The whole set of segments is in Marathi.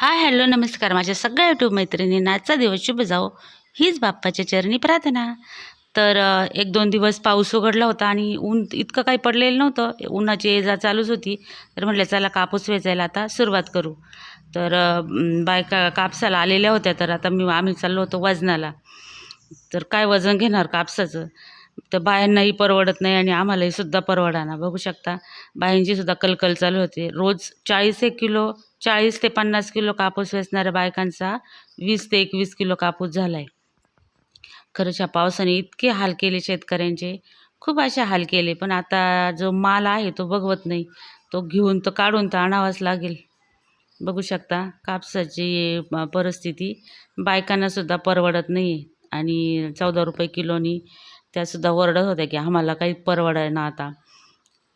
हाय हॅलो नमस्कार. माझ्या सगळ्या यूट्यूब मैत्रिणींना आजचा दिवस शुभ जाओ हीच बाप्पाच्या चरणी प्रार्थना. तर एक दोन दिवस पाऊस उघडला होता आणि ऊन इतकं काही पडलेलं नव्हतं. उन्हाची ये जा चालूच होती. तर म्हटलं चला कापूस वेचायला आता सुरुवात करू. तर बायका कापसाला आलेल्या होत्या. तर आता मी आम्ही चाललो होतो वजनाला. तर काय वजन घेणार कापसाचं? तर बायांनाही परवडत नाही आणि आम्हालाही सुद्धा परवडाना बघू शकता बायांची सुद्धा कलकल चालू होते. रोज चाळीस एक किलो चाळीस ते पन्नास किलो कापूस वेचणाऱ्या बायकांचा वीस ते एकवीस किलो कापूस झाला आहे खरंच ह्या पावसाने इतके हाल केले शेतकऱ्यांचे. खूप असे हाल केले पण आता जो माल आहे तो बघवत नाही. तो घेऊन तर काढून तर आणावाच लागेल. बघू शकता कापसाची परिस्थिती बायकांनासुद्धा परवडत नाही आहे आणि चौदा रुपये किलोनी त्यासुद्धा ओरडत होत्या की आम्हाला काही परवडाय आता.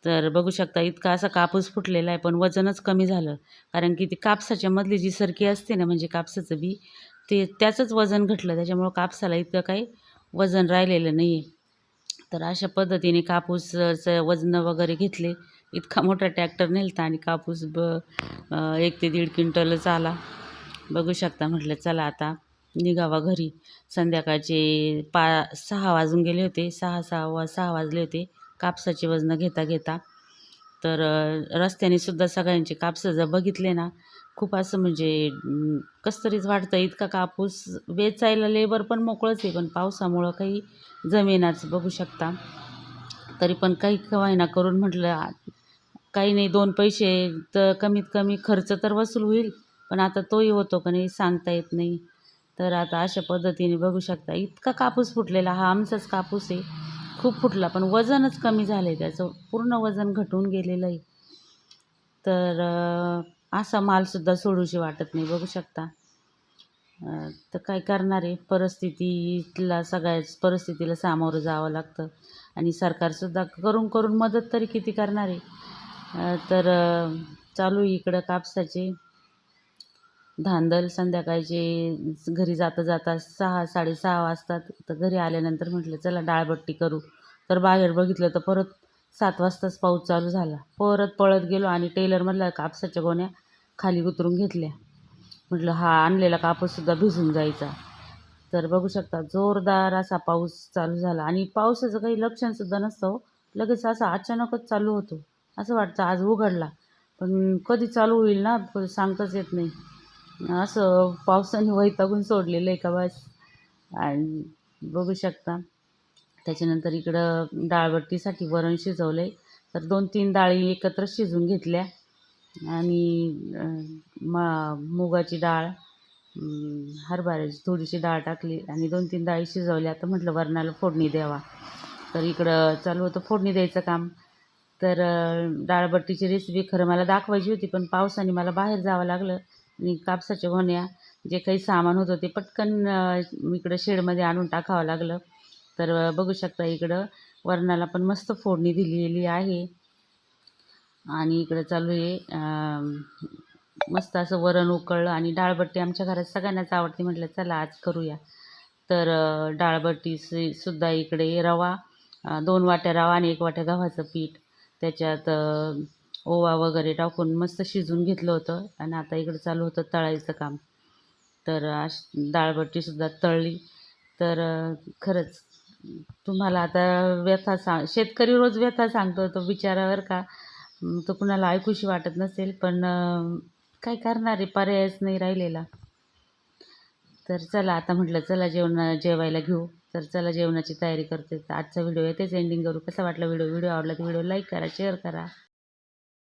तर बघू शकता इतका असा कापूस फुटलेला आहे पण वजनच कमी झालं. कारण की ती कापसाच्या मधली जी सरकी असते ना म्हणजे कापसाचं बी ते त्याचंच वजन घटलं. त्याच्यामुळं कापसाला इतकं काही वजन राहिलेलं नाही आहे तर अशा पद्धतीने कापूसचं वजन वगैरे घेतले. इतका मोठा ट्रॅक्टर नेलता आणि कापूस ब एक ते दीड क्विंटलच आला. बघू शकता म्हटलं चला आता निघावा घरी. संध्याकाळचे पा सहा वाजून गेले होते. सहा सहा वा सहा वाजले होते. कापसाची वजनं घेता घेता. तर रस्त्याने सुद्धा सगळ्यांचे कापसं जर बघितले ना खूप असं म्हणजे कसतरीच वाढतं. वाटतं इतका कापूस वेचायला लेबर पण मोकळंच आहे. पण पावसामुळं काही जमेनाच बघू शकता. तरी पण काही कवायना करून म्हटलं काही नाही दोन पैसे तर कमीत कमी खर्च तर वसूल होईल. पण आता तोही होतो का नाही सांगता येत नाही. तर आता अशा पद्धतीने बघू शकता इतका कापूस फुटलेला हा आमचाच कापूस आहे. खूप फुटला पण वजनच कमी झालं आहे त्याचं. पूर्ण वजन घटून गेलेलं आहे. तर असा मालसुद्धा सोडूशी वाटत नाही बघू शकता. तर काय करणार आहे? परिस्थितीला सगळ्याच परिस्थितीला सामोरं जावं लागतं. आणि सरकारसुद्धा करून करून मदत तरी किती करणार आहे? तर चालू आहे इकडं कापसाचे. धांदल संध्याकाळचे घरी जाता जाता सहा साडेसहा वाजतात. तर घरी आल्यानंतर म्हटलं चला डाळबट्टी करू. तर बाहेर बघितलं तर परत सात वाजताच पाऊस चालू झाला. परत पळत गेलो आणि टेलरमधल्या कापसाच्या गोण्या खाली उतरून घेतल्या. म्हटलं हा आणलेला कापूससुद्धा भिजून जायचा. तर बघू शकता जोरदार असा पाऊस चालू झाला. आणि पावसाचं काही लक्षणसुद्धा नसतं हो. लगेच असा अचानकच चालू होतो. असं वाटतं आज उघडला. पण कधी चालू होईल ना सांगताच येत नाही. असं पावसाने वैतागून सोडलेलं आहे का बस? आणि बघू शकता. त्याच्यानंतर इकडं डाळबट्टीसाठी वरण शिजवलं आहे तर दोन तीन डाळी एकत्र शिजून घेतल्या. आणि मा मुगाची डाळ हरभऱ्याची थोडीशी डाळ टाकली आणि दोन तीन डाळी शिजवल्या. तर म्हटलं वरणाला फोडणी द्यावा. तर इकडं चालू होतं फोडणी द्यायचं काम. तर डाळबट्टीची रेसिपी खरं मला दाखवायची होती पण पावसाने मला बाहेर जावं लागलं. आणि कापसाच्या गोण्या जे काही सामान होतं ते पटकन इकडं शेडमध्ये आणून टाकावं लागलं. तर बघू शकता इकडं वरणाला पण मस्त फोडणी दिलेली आहे. आणि इकडं चालू आहे मस्त असं वरण उकळलं आणि डाळबट्टी आमच्या घरात सगळ्यांनाच आवडते म्हटलं चला आज करूया. तर डाळबट्टी सुद्धा इकडे रवा दोन वाट्या रवा आणि एक वाट्या गव्हाचं पीठ. त्याच्यात ओवा वगैरे टाकून मस्त शिजून घेतलं होतं. आणि आता इकडं चालू होतं तळायचं काम. तर अश डाळबट्टीसुद्धा तळली. तर खरंच तुम्हाला आता व्यथा सांग शेतकरी रोज व्यथा सांगतो तो बिचारावर का तो कुणाला ऐकूशी वाटत नसेल पण काय करणार आहे पर्यायच नाही राहिलेला. तर चला आता म्हटलं चला जेवणा जेवायला घेऊ. तर चला जेवणाची तयारी करते. आजचा व्हिडिओ येतेच एंडिंग करू. कसा वाटला व्हिडिओ? व्हिडिओ आवडला तर व्हिडिओ लाईक करा शेअर करा.